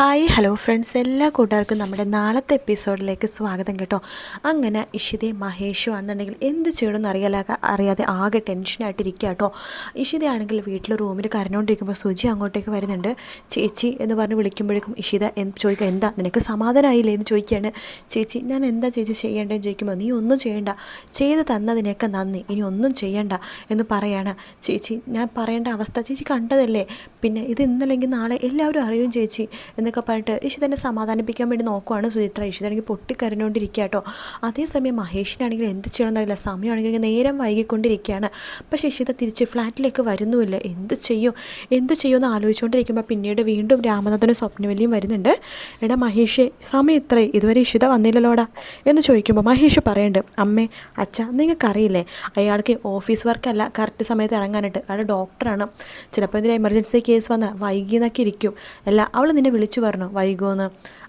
Hi hello friends. എല്ലാ കൂട്ടുകാർക്കും നമ്മുടെ നാളത്തെ എപ്പിസോഡിലേക്ക് സ്വാഗതം കേട്ടോ. അങ്ങനെ ഇഷിതയും മഹേഷും ആണെന്നുണ്ടെങ്കിൽ എന്ത് ചെയ്യണമെന്ന് അറിയാല അറിയാതെ ആകെ ടെൻഷനായിട്ടിരിക്കുക കേട്ടോ. ഇഷിതയാണെങ്കിൽ വീട്ടിൽ റൂമിൽ കരഞ്ഞുകൊണ്ടിരിക്കുമ്പോൾ സുജി അങ്ങോട്ടേക്ക് വരുന്നുണ്ട്. ചേച്ചി എന്ന് പറഞ്ഞ് വിളിക്കുമ്പോഴേക്കും ഇഷിത എന്ത് ചോദിക്കുക എന്താ നിനക്ക് സമാധാനമായില്ലേ എന്ന് ചോദിക്കുകയാണ്. ചേച്ചി ഞാൻ എന്താ ചേച്ചി ചെയ്യേണ്ടതെന്ന് ചോദിക്കുമ്പോൾ നീ ഒന്നും ചെയ്യണ്ട. ചെയ്ത് തന്നതിനൊക്കെ നന്ദി. ഇനി ഒന്നും ചെയ്യണ്ട. എന്ന് പറയാണ്. ചേച്ചി ഞാൻ പറയേണ്ട അവസ്ഥ ചേച്ചി കണ്ടതല്ലേ? പിന്നെ ഇത് ഇന്നല്ലെങ്കിൽ നാളെ എല്ലാവരും അറിയും ചേച്ചി. എന്നൊക്കെ പറഞ്ഞിട്ട് ഇഷിതനെ സമാധാനിപ്പിക്കാൻ വേണ്ടി നോക്കുവാണ് സുചിത്ര. ഇഷിതാണെങ്കിൽ പൊട്ടിക്കരഞ്ഞുകൊണ്ടിരിക്കുക കേട്ടോ. അതേസമയം മഹേഷിനാണെങ്കിൽ എന്ത് ചെയ്യണമെന്നറിയില്ല. സമയമാണെങ്കിൽ നേരം വൈകിക്കൊണ്ടിരിക്കുകയാണ്. പക്ഷേ ഇഷിത തിരിച്ച് ഫ്ലാറ്റിലേക്ക് വരുന്നുമില്ല. എന്ത് ചെയ്യും? എന്ത് ചെയ്യുമെന്ന് ആലോചിച്ചുകൊണ്ടിരിക്കുമ്പോൾ പിന്നീട് വീണ്ടും രാമനാഥനും സ്വപ്നവല്ലിയും വരുന്നുണ്ട്. എടാ മഹേഷേ സമയം ഇത്രേ. ഇതുവരെ ഇഷിത വന്നില്ലല്ലോടാ എന്ന് ചോദിക്കുമ്പോൾ മഹേഷ് പറയുന്നുണ്ട് അമ്മേ അച്ഛ നിങ്ങൾക്കറിയില്ലേ? അയാൾക്ക് ഓഫീസ് വർക്കല്ല. കറക്റ്റ് സമയത്ത് ഇറങ്ങാനായിട്ട്. അയാൾ ഡോക്ടറാണ്. ചിലപ്പോൾ ഇതിന് എമർജൻസി കേസ് വന്ന് വൈകിയെന്നൊക്കെ ഇരിക്കും. അല്ല അവൾ നിന്നെ വിളിച്ചു പറഞ്ഞു വൈകുമെന്ന്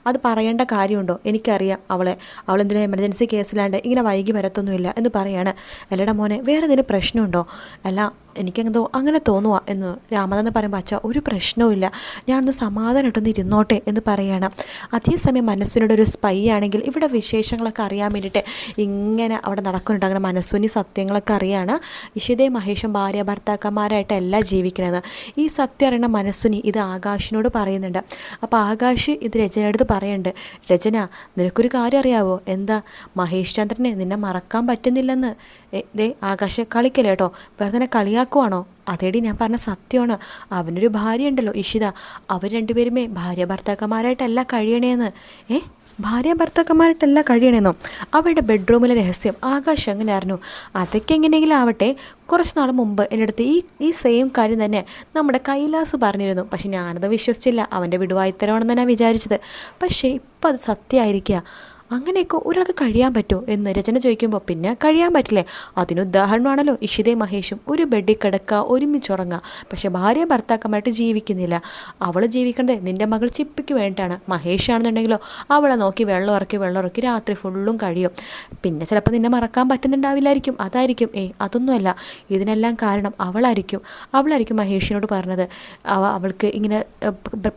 അത് പറയേണ്ട കാര്യമുണ്ടോ? എനിക്കറിയാം അവളെ. അവൾ എന്തിനാ എമർജൻസി കേസിലാണ്ട് ഇങ്ങനെ വൈകി വരത്തൊന്നുമില്ല എന്ന് പറയാണ്. അല്ലടാ മോനെ വേറെ എന്തെങ്കിലും പ്രശ്നമുണ്ടോ? അല്ല എനിക്കെന്തോ അങ്ങനെ തോന്നുക എന്ന് രാമനാഥൻ പറയുമ്പോൾ അച്ഛ ഒരു പ്രശ്നവുമില്ല ഞാനൊന്ന് സമാധാനമായിട്ടൊന്ന് ഇരുന്നോട്ടെ എന്ന് പറയാണ്. അതേസമയം മനസ്സിനോട് ഒരു സ്പൈ ആണെങ്കിൽ ഇവിടെ വിശേഷങ്ങളൊക്കെ അറിയാൻ വേണ്ടിയിട്ട് ഇങ്ങനെ അവിടെ നടക്കുന്നുണ്ട്. അങ്ങനെ മനസ്സുനി സത്യങ്ങളൊക്കെ അറിയാണ്. ഇഷിതയും മഹേഷും ഭാര്യ ഭർത്താക്കന്മാരായിട്ടല്ല ജീവിക്കണത്. ഈ സത്യം അറിയണ മനസ്സുനി ഇത് ആകാശിനോട് പറയുന്നുണ്ട്. അപ്പോൾ ആകാശ് ഇത് രചനയുടെ പറയുന്നുണ്ട് രചന നിനക്കൊരു കാര്യം അറിയാവോ? എന്താ? മഹേഷ് ചന്ദ്രനെ നിന്നെ മറക്കാൻ പറ്റുന്നില്ലെന്ന്. ദേ ആകാശ കളിക്കല്ലേ കേട്ടോ. വെറുതെ കളിയാക്കുവാണോ? അതേടി ഞാൻ പറഞ്ഞ സത്യമാണ്. അവനൊരു ഭാര്യ ഉണ്ടല്ലോ ഇഷിത. അവർ രണ്ടുപേരുമേ ഭാര്യ ഭർത്താക്കന്മാരായിട്ടല്ല കഴിയണേന്ന്. ഏ? ഭാര്യ ഭർത്താക്കന്മാരായിട്ടല്ല കഴിയണേന്നോ? അവരുടെ ബെഡ്റൂമിലെ രഹസ്യം ആകാശം അങ്ങനെ അറിഞ്ഞു അതൊക്കെ എങ്ങനെയെങ്കിലും ആവട്ടെ കുറച്ച് നാൾ മുമ്പ് എന്റെ അടുത്ത് ഈ ഈ സെയിം കാര്യം തന്നെ നമ്മുടെ കൈലാസ് പറഞ്ഞിരുന്നു. പക്ഷെ ഞാനത് വിശ്വസിച്ചില്ല. അവന്റെ വിടുവായിത്തരമാണെന്ന് ഞാൻ വിചാരിച്ചത്. പക്ഷേ ഇപ്പം അത് സത്യമായിരിക്കുക അങ്ങനെയൊക്കെ ഒരാൾക്ക് കഴിയാൻ പറ്റുമോ എന്ന് രചന ചോദിക്കുമ്പോൾ പിന്നെ കഴിയാൻ പറ്റില്ലേ? അതിനുദാഹരണമാണല്ലോ ഇഷിതയും മഹേഷും ഒരു ബെഡിൽ കിടക്കുക ഒരുമിച്ചുറങ്ങുക പക്ഷെ ഭാര്യ ഭർത്താക്കന്മാരായിട്ട് ജീവിക്കുന്നില്ല. അവൾ ജീവിക്കേണ്ടത് നിന്റെ മകൾ ചിപ്പിക്ക് വേണ്ടിയിട്ടാണ്. മഹേഷ് ആണെന്നുണ്ടെങ്കിലോ അവളെ നോക്കി വെള്ളം ഇറക്കി വെള്ളം ഇറക്കി രാത്രി ഫുള്ളും കഴിയും. പിന്നെ ചിലപ്പോൾ നിന്നെ മറക്കാൻ പറ്റുന്നുണ്ടാവില്ലായിരിക്കും. അതായിരിക്കും. ഏ അതൊന്നുമല്ല. ഇതിനെല്ലാം കാരണം അവളായിരിക്കും. അവളായിരിക്കും മഹേഷിനോട് പറഞ്ഞത്. അവ അവൾക്ക് ഇങ്ങനെ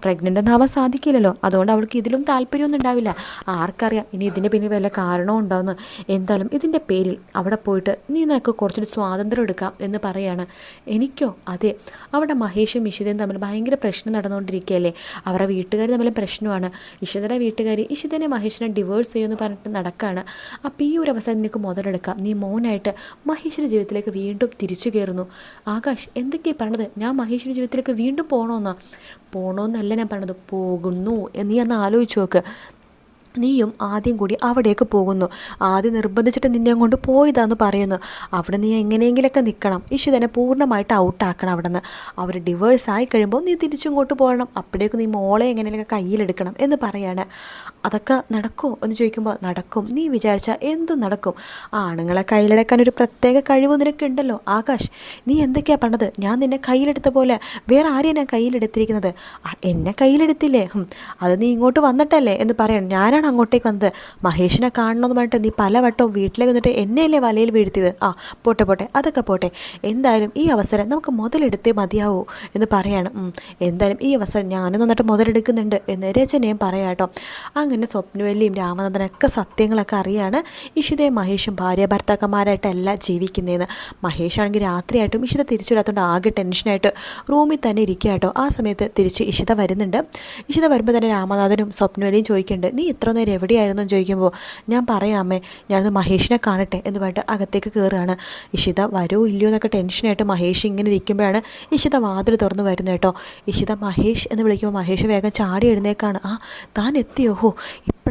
പ്രഗ്നന്റ് ഒന്നും ആവാൻ സാധിക്കില്ലല്ലോ. അതുകൊണ്ട് അവൾക്ക് ഇതിലും താല്പര്യമൊന്നും ഉണ്ടാവില്ല. ആർക്കറിയാം? ഇനി ഇതിന്റെ പിന്നെ വല്ല കാരണവും ഉണ്ടാവുമെന്ന് എന്തായാലും ഇതിന്റെ പേരിൽ അവിടെ പോയിട്ട് നീ നിനക്ക് കുറച്ചൊരു സ്വാതന്ത്ര്യം എടുക്കാം എന്ന് പറയാണ്. എനിക്കോ? അതെ. അവിടെ മഹേഷും ഇഷിതയും തമ്മിൽ ഭയങ്കര പ്രശ്നം നടന്നുകൊണ്ടിരിക്കുകയല്ലേ? അവരുടെ വീട്ടുകാർ തമ്മിൽ പ്രശ്നമാണ്. ഇഷിതയുടെ വീട്ടുകാർ ഇഷിതനെ മഹേഷിനെ ഡിവോഴ്സ് ചെയ്യുമെന്ന് പറഞ്ഞിട്ട് നടക്കുകയാണ് അപ്പോൾ ഈ ഒരു അവസരം നിനക്ക് മുതലെടുക്കാം. നീ മോനായിട്ട് മഹേഷിന്റെ ജീവിതത്തിലേക്ക് വീണ്ടും തിരിച്ചു കയറുന്നു. ആകാശ് എന്തൊക്കെയാണ് പറഞ്ഞത്? ഞാൻ മഹേഷിന്റെ ജീവിതത്തിലേക്ക് വീണ്ടും പോകണമെന്നാണ് പോകണമെന്നല്ല ഞാൻ പറഞ്ഞത്. പോകുന്നു നീ അന്ന് ആലോചിച്ച് നോക്ക്. നീയും ആദ്യം കൂടി അവിടേക്ക് പോകുന്നു. ആദ്യം നിർബന്ധിച്ചിട്ട് നിന്നെ കൊണ്ട് പോയതാന്ന് പറയുന്നു. അവിടെ നീ എങ്ങനെയെങ്കിലൊക്കെ നിൽക്കണം ഇഷിതനെ പൂർണമായിട്ട് ഔട്ടാക്കണം അവിടെ നിന്ന് അവർ ഡിവേഴ്സ് ആയി കഴിയുമ്പോൾ നീ തിരിച്ചിങ്ങോട്ട് പോരണം. അപ്പോഴേക്കും നീ മോളെ എങ്ങനെയൊക്കെ കയ്യിലെടുക്കണം എന്ന് പറയാണ്. അതൊക്കെ നടക്കുമോ എന്ന് ചോദിക്കുമ്പോൾ നടക്കും. നീ വിചാരിച്ചാൽ എന്തും നടക്കും. ആണുങ്ങളെ കയ്യിലെടുക്കാൻ ഒരു പ്രത്യേക കഴിവ് നിനക്കുണ്ടല്ലോ. ആകാശ് നീ എന്തൊക്കെയാ പറഞ്ഞത്? ഞാൻ നിന്നെ കയ്യിലെടുത്ത പോലെ വേറെ ആരെയാണ് ഞാൻ കയ്യിലെടുത്തിരിക്കുന്നത്? എന്നെ കയ്യിലെടുത്തില്ലേ? അത് നീ ഇങ്ങോട്ട് വന്നിട്ടല്ലേ എന്ന് പറയണം. ഞാനാണ് അങ്ങോട്ടേക്ക് വന്നത്? മഹേഷിനെ കാണണമെന്ന് പറഞ്ഞിട്ട് നീ പലവട്ടവും വീട്ടിലേക്ക് വന്നിട്ട് എന്നെയല്ലേ വലയിൽ വീഴ്ത്തിയത്? ആ പോട്ടെ പോട്ടെ അതൊക്കെ പോട്ടെ. എന്തായാലും ഈ അവസരം നമുക്ക് മുതലെടുത്തേ മതിയാവൂ എന്ന് പറയാണ്. എന്തായാലും ഈ അവസരം ഞാനും നന്നായിട്ട് മുതലെടുക്കുന്നുണ്ട് എന്ന് രചനയും പറയാം കേട്ടോ. അങ്ങനെ സ്വപ്നവല്ലിയും രാമനന്ദനൊക്കെ സത്യങ്ങളൊക്കെ അറിയാണ് ഇഷിതയും മഹേഷും ഭാര്യ ഭർത്താക്കന്മാരായിട്ടല്ല ജീവിക്കുന്നതെന്ന്. മഹേഷ് ആണെങ്കിൽ രാത്രിയായിട്ടും ഇഷിത തിരിച്ചു വരാത്തതുകൊണ്ട് ആകെ ടെൻഷനായിട്ട് റൂമിൽ തന്നെ ഇരിക്കുക കേട്ടോ. ആ സമയത്ത് തിരിച്ച് ഇഷിത വരുന്നുണ്ട്. ഇഷിത വരുമ്പോൾ തന്നെ രാമനാഥനും സ്വപ്നവലിയും ചോദിക്കുന്നുണ്ട് നീ ഇത്ര നേരം എവിടെയായിരുന്നു എന്ന് ചോദിക്കുമ്പോൾ ഞാൻ പറയാം അമ്മേ ഞാനൊന്ന് മഹേഷിനെ കാണട്ടെ എന്ന് പറഞ്ഞിട്ട് അകത്തേക്ക് കയറുകയാണ് ഇഷിത വരുമോ ഇല്ലയോ എന്നൊക്കെ ടെൻഷനായിട്ട് മഹേഷ് ഇങ്ങനെ ഇരിക്കുമ്പോഴാണ് ഇഷിത വാതിൽ തുറന്ന് വരുന്നത് കേട്ടോ. ഇഷിത മഹേഷ് എന്ന് വിളിക്കുമ്പോൾ മഹേഷ് വേഗം ചാടി എഴുന്നേക്കാണ്. ആ താൻ എത്തിയോ? ഹോ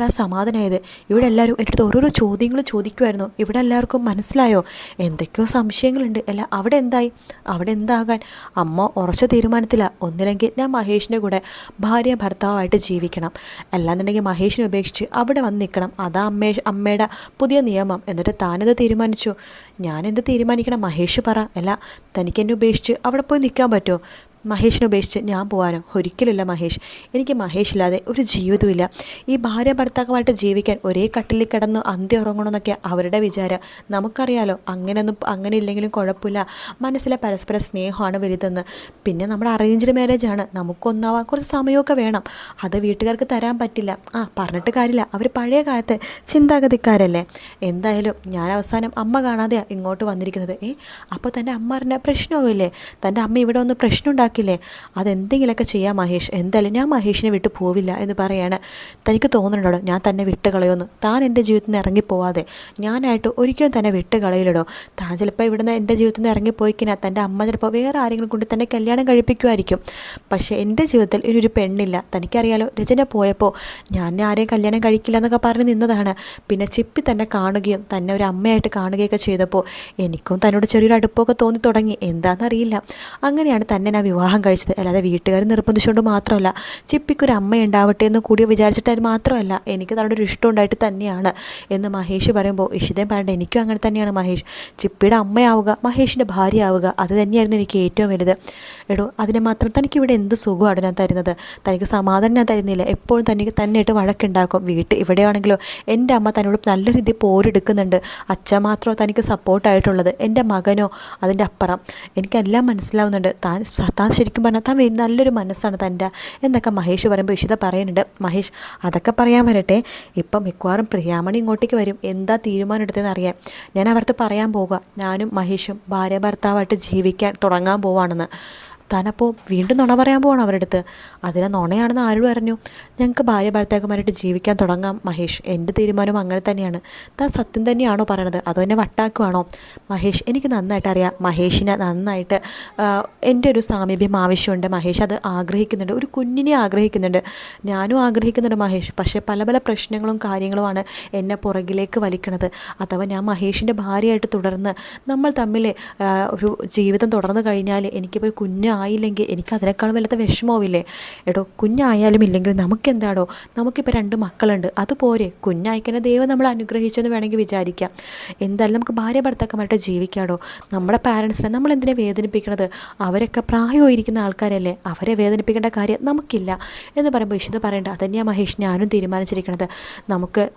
ഇപ്പോഴാണ് സമാധാനമായത് ഇവിടെ എല്ലാവരും എന്റെ അടുത്ത് ഓരോരോ ചോദ്യങ്ങൾ ചോദിക്കുമായിരുന്നു ഇവിടെ എല്ലാവർക്കും മനസ്സിലായോ? എന്തൊക്കെയോ സംശയങ്ങളുണ്ട്. അല്ല അവിടെ എന്തായി? അവിടെ എന്താകാൻ? അമ്മ ഉറച്ച തീരുമാനത്തില. ഒന്നില്ലെങ്കിൽ ഞാൻ മഹേഷിന്റെ കൂടെ ഭാര്യ ഭർത്താവായിട്ട് ജീവിക്കണം. അല്ലാന്നുണ്ടെങ്കിൽ മഹേഷിനെ ഉപേക്ഷിച്ച് അവിടെ വന്ന് നിൽക്കണം. അതാ അമ്മേ അമ്മയുടെ പുതിയ നിയമം. എന്നിട്ട് താനെന്ത് തീരുമാനിച്ചു? ഞാനെന്ത് തീരുമാനിക്കണം? മഹേഷ് പറ. അല്ല തനിക്ക് എന്നെ ഉപേക്ഷിച്ച് അവിടെ പോയി നിൽക്കാൻ പറ്റുമോ? മഹേഷിനെ ഉപേക്ഷിച്ച് ഞാൻ പോകാനോ ഒരിക്കലുമില്ല മഹേഷ്. എനിക്ക് മഹേഷ് ഇല്ലാതെ ഒരു ജീവിതമില്ല ഈ ഭാര്യ ഭർത്താക്കമായിട്ട് ജീവിക്കാൻ ഒരേ കട്ടിലിൽ കിടന്ന് അന്ത്യം ഉറങ്ങണമെന്നൊക്കെ അവരുടെ വിചാരം. നമുക്കറിയാലോ അങ്ങനെയൊന്നും അങ്ങനെ ഇല്ലെങ്കിലും കുഴപ്പമില്ല. മനസ്സിലെ പരസ്പര സ്നേഹമാണ് വലുതെന്ന്. പിന്നെ നമ്മുടെ അറേഞ്ച്ഡ് മാരേജ് ആണ്. നമുക്കൊന്നാവാൻ കുറച്ച് സമയമൊക്കെ വേണം. അത് വീട്ടുകാർക്ക് തരാൻ പറ്റില്ല. ആ പറഞ്ഞിട്ട് കാര്യമില്ല. അവർ പഴയ കാലത്തെ ചിന്താഗതിക്കാരല്ലേ. എന്തായാലും ഞാൻ അവസാനം അമ്മ കാണാതെയാണ് ഇങ്ങോട്ട് വന്നിരിക്കുന്നത്. ഏ അപ്പോൾ തന്റെ അമ്മ അറിഞ്ഞ പ്രശ്നവുമില്ലേ? തന്റെ അമ്മ ഇവിടെ വന്ന് പ്രശ്നം ഉണ്ടാക്കില്ലേ? അതെന്തെങ്കിലുമൊക്കെ ചെയ്യാം മഹേഷ്. എന്തായാലും ഞാൻ മഹേഷിനെ വിട്ട് പോവില്ല എന്ന് പറയാണ്. തനിക്ക് തോന്നുന്നുണ്ടോ? ഞാൻ തന്നെ വിട്ട് കളയുമെന്ന് താൻ എന്റെ ജീവിതത്തിൽ നിന്ന് ഇറങ്ങിപ്പോവാതെ. ഞാനായിട്ട് ഒരിക്കലും തന്നെ വിട്ട് കളയില്ലടോ താൻ ചിലപ്പോൾ ഇവിടുന്ന് എന്റെ ജീവിതത്തിൽ നിന്ന് ഇറങ്ങിപ്പോയിക്കിനാൽ തന്റെ അമ്മ ചിലപ്പോൾ വേറെ ആരെങ്കിലും കൊണ്ട് തന്നെ കല്യാണം കഴിപ്പിക്കുമായിരിക്കും. പക്ഷേ എന്റെ ജീവിതത്തിൽ ഇനിയൊരു പെണ്ണില്ല. തനിക്കറിയാലോ രചന പോയപ്പോൾ ഞാൻ ആരെയും കല്യാണം കഴിക്കില്ല എന്നൊക്കെ പറഞ്ഞ് നിന്നതാണ്. പിന്നെ ചിപ്പി തന്നെ കാണുകയും തന്നെ ഒരു അമ്മയായിട്ട് കാണുകയൊക്കെ ചെയ്തപ്പോൾ എനിക്കും തന്നോട് ചെറിയൊരു അടുപ്പമൊക്കെ തോന്നി തുടങ്ങി. എന്താണെന്നറിയില്ല. അങ്ങനെയാണ് തന്നെ ഞാൻ വിവാഹം കഴിച്ചത്. അല്ലാതെ വീട്ടുകാർ നിർബന്ധിച്ചുകൊണ്ട് മാത്രമല്ല ചിപ്പിക്കൊരു അമ്മ ഉണ്ടാവട്ടെ എന്ന് കൂടി വിചാരിച്ചിട്ട് മാത്രമല്ല എനിക്ക് തന്നെ ഒരു ഇഷ്ടം ഉണ്ടായിട്ട് തന്നെയാണ് എന്ന് മഹേഷ് പറയുമ്പോൾ ഇഷിതയും പറയണ്ട എനിക്കും അങ്ങനെ തന്നെയാണ് മഹേഷ്. ചിപ്പിയുടെ അമ്മയാവുക മഹേഷിന്റെ ഭാര്യ ആവുക അത് തന്നെയായിരുന്നു എനിക്ക് ഏറ്റവും വലുത്. എടോ അതിനെ മാത്രം തനിക്ക് ഇവിടെ എന്ത് സുഖമാണ് ഞാൻ തരുന്നത്? തനിക്ക് സമാധാനം ഞാൻ തരുന്നില്ല. എപ്പോഴും തനിക്ക് തന്നെയായിട്ട് വഴക്കുണ്ടാക്കും. വീട്ടിൽ ഇവിടെയാണെങ്കിലോ എന്റെ അമ്മ തന്നോട് നല്ല രീതിയിൽ പോരെടുക്കുന്നുണ്ട്. അച്ഛൻ മാത്രമോ തനിക്ക് സപ്പോർട്ടായിട്ടുള്ളത് എന്റെ മകനോ? അതിന്റെ അപ്പുറം. എനിക്കെല്ലാം മനസ്സിലാവുന്നുണ്ട്. താൻ താൻ ശരിക്കും പറഞ്ഞാൽ താൻ നല്ലൊരു മനസ്സാണ് തന്റെ എന്നൊക്കെ മഹേഷ് പറയുമ്പോൾ ഇഷിത പറയുന്നുണ്ട്. മഹേഷ് അതൊക്കെ പറയാൻ വരട്ടെ. ഇപ്പം മിക്കവാറും പ്രിയാമണി ഇങ്ങോട്ടേക്ക് വരും. എന്താ തീരുമാനം എടുത്തതെന്ന് അറിയാം ഞാൻ അവർക്ക് പറയാൻ പോവുക. ഞാനും മഹേഷും ഭാര്യ ഭർത്താവായിട്ട് ജീവിക്കാൻ തുടങ്ങാൻ പോവാണെന്ന്. താനപ്പോൾ വീണ്ടും നുണ പറയാൻ പോവാണ് അവരുടെ അടുത്ത്. അതിനെ നുണയാണെന്ന് ആരും അറിഞ്ഞു ഞങ്ങൾക്ക് ഭാര്യ ഭർത്താക്കന്മാരായിട്ട് ജീവിക്കാൻ തുടങ്ങാം മഹേഷ്. എന്റെ തീരുമാനം അങ്ങനെ തന്നെയാണ്. താൻ സത്യം തന്നെയാണോ പറയണത്? അതോ എന്നെ വട്ടാക്കുവാണോ? മഹേഷ് എനിക്ക് നന്നായിട്ട് അറിയാം. മഹേഷിനെ നന്നായിട്ട് എന്റെ ഒരു സാമീപ്യം ആവശ്യമുണ്ട്. മഹേഷ് അത് ആഗ്രഹിക്കുന്നുണ്ട്. ഒരു കുഞ്ഞിനെ ആഗ്രഹിക്കുന്നുണ്ട്. ഞാനും ആഗ്രഹിക്കുന്നുണ്ട് മഹേഷ്. പക്ഷേ പല പല പ്രശ്നങ്ങളും കാര്യങ്ങളുമാണ് എന്നെ പുറകിലേക്ക് വലിക്കണത്. അഥവാ ഞാൻ മഹേഷിന്റെ ഭാര്യയായിട്ട് തുടർന്ന് നമ്മൾ തമ്മിൽ ഒരു ജീവിതം തുടർന്ന് കഴിഞ്ഞാൽ എനിക്കിപ്പോൾ ഒരു കുഞ്ഞായില്ലെങ്കിൽ എനിക്ക് അതിനേക്കാളും വലുത്ത വിഷമവുമില്ലേ? എടോ കുഞ്ഞായാലും ഇല്ലെങ്കിലും നമുക്കെന്താടോ? നമുക്കിപ്പോൾ രണ്ട് മക്കളുണ്ട്. അതുപോരെ കുഞ്ഞായിക്കന്നെ ദൈവം നമ്മൾ അനുഗ്രഹിച്ചെന്ന് വേണമെങ്കിൽ വിചാരിക്കാം. എന്തായാലും നമുക്ക് ഭാര്യ ഭർത്താക്കന്മാരുടെ ജീവിക്കാടോ? നമ്മുടെ പാരൻസിനെ നമ്മൾ എന്തിനെ വേദനിപ്പിക്കണത്? അവരൊക്കെ പ്രായമായിരിക്കുന്ന ആൾക്കാരല്ലേ? അവരെ വേദനിപ്പിക്കേണ്ട കാര്യം നമുക്കില്ല. എന്ന് പറയുമ്പോൾ വിശുദ്ധ പറയേണ്ട അതന്നെയാണ് മഹേഷ് ഞാനും തീരുമാനിച്ചിരിക്കുന്നത് നമുക്ക്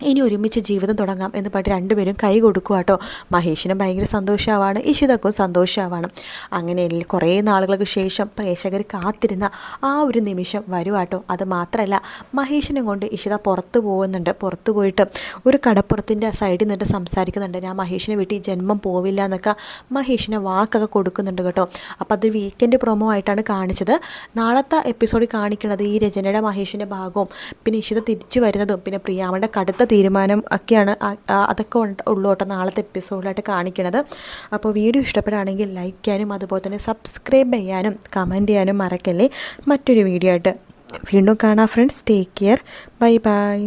ഇനി ഒരുമിച്ച് ജീവിതം തുടങ്ങാം എന്ന് പറഞ്ഞ് രണ്ടുപേരും കൈ കൊടുക്കുക കേട്ടോ മഹേഷിനും ഭയങ്കര സന്തോഷമാവാണ് ഇഷിതക്കും സന്തോഷമാവാണ് അങ്ങനെ കുറേ നാളുകൾക്ക് ശേഷം പ്രേക്ഷകർ കാത്തിരുന്ന ആ ഒരു നിമിഷം വരുവാട്ടോ അത് മാത്രമല്ല മഹേഷിനെ കൊണ്ട് ഇഷിത പുറത്ത് പോകുന്നുണ്ട്. പുറത്ത് പോയിട്ട് ഒരു കടപ്പുറത്തിന്റെ സൈഡിൽ നിന്നിട്ട് സംസാരിക്കുന്നുണ്ട്. ഞാൻ മഹേഷിനെ വീട്ടിൽ ജന്മം പോവില്ല എന്നൊക്കെ മഹേഷിനെ വാക്കൊക്കെ കൊടുക്കുന്നുണ്ട് കേട്ടോ. അപ്പോൾ അത് വീക്കെൻഡ് പ്രൊമോ ആയിട്ടാണ് കാണിച്ചത്. നാളത്തെ എപ്പിസോഡിൽ കാണിക്കുന്നത് ഈ രചനയുടെ മഹേഷിന്റെ ഭാഗവും പിന്നെ ഇഷിത തിരിച്ചു വരുന്നതും പിന്നെ പ്രിയാമയുടെ കടുത്ത തീരുമാനം ഒക്കെയാണ് അതൊക്കെ ഉള്ളൂ കേട്ടോ. നാളത്തെ എപ്പിസോഡിലായിട്ട് കാണിക്കണത്. അപ്പോൾ വീഡിയോ ഇഷ്ടപ്പെടുകയാണെങ്കിൽ ലൈക്ക് ചെയ്യാനും അതുപോലെ തന്നെ സബ്സ്ക്രൈബ് ചെയ്യാനും കമന്റ് ചെയ്യാനും മറക്കല്ലേ. മറ്റൊരു വീഡിയോ ആയിട്ട് വീണ്ടും കാണാം friends take care bye bye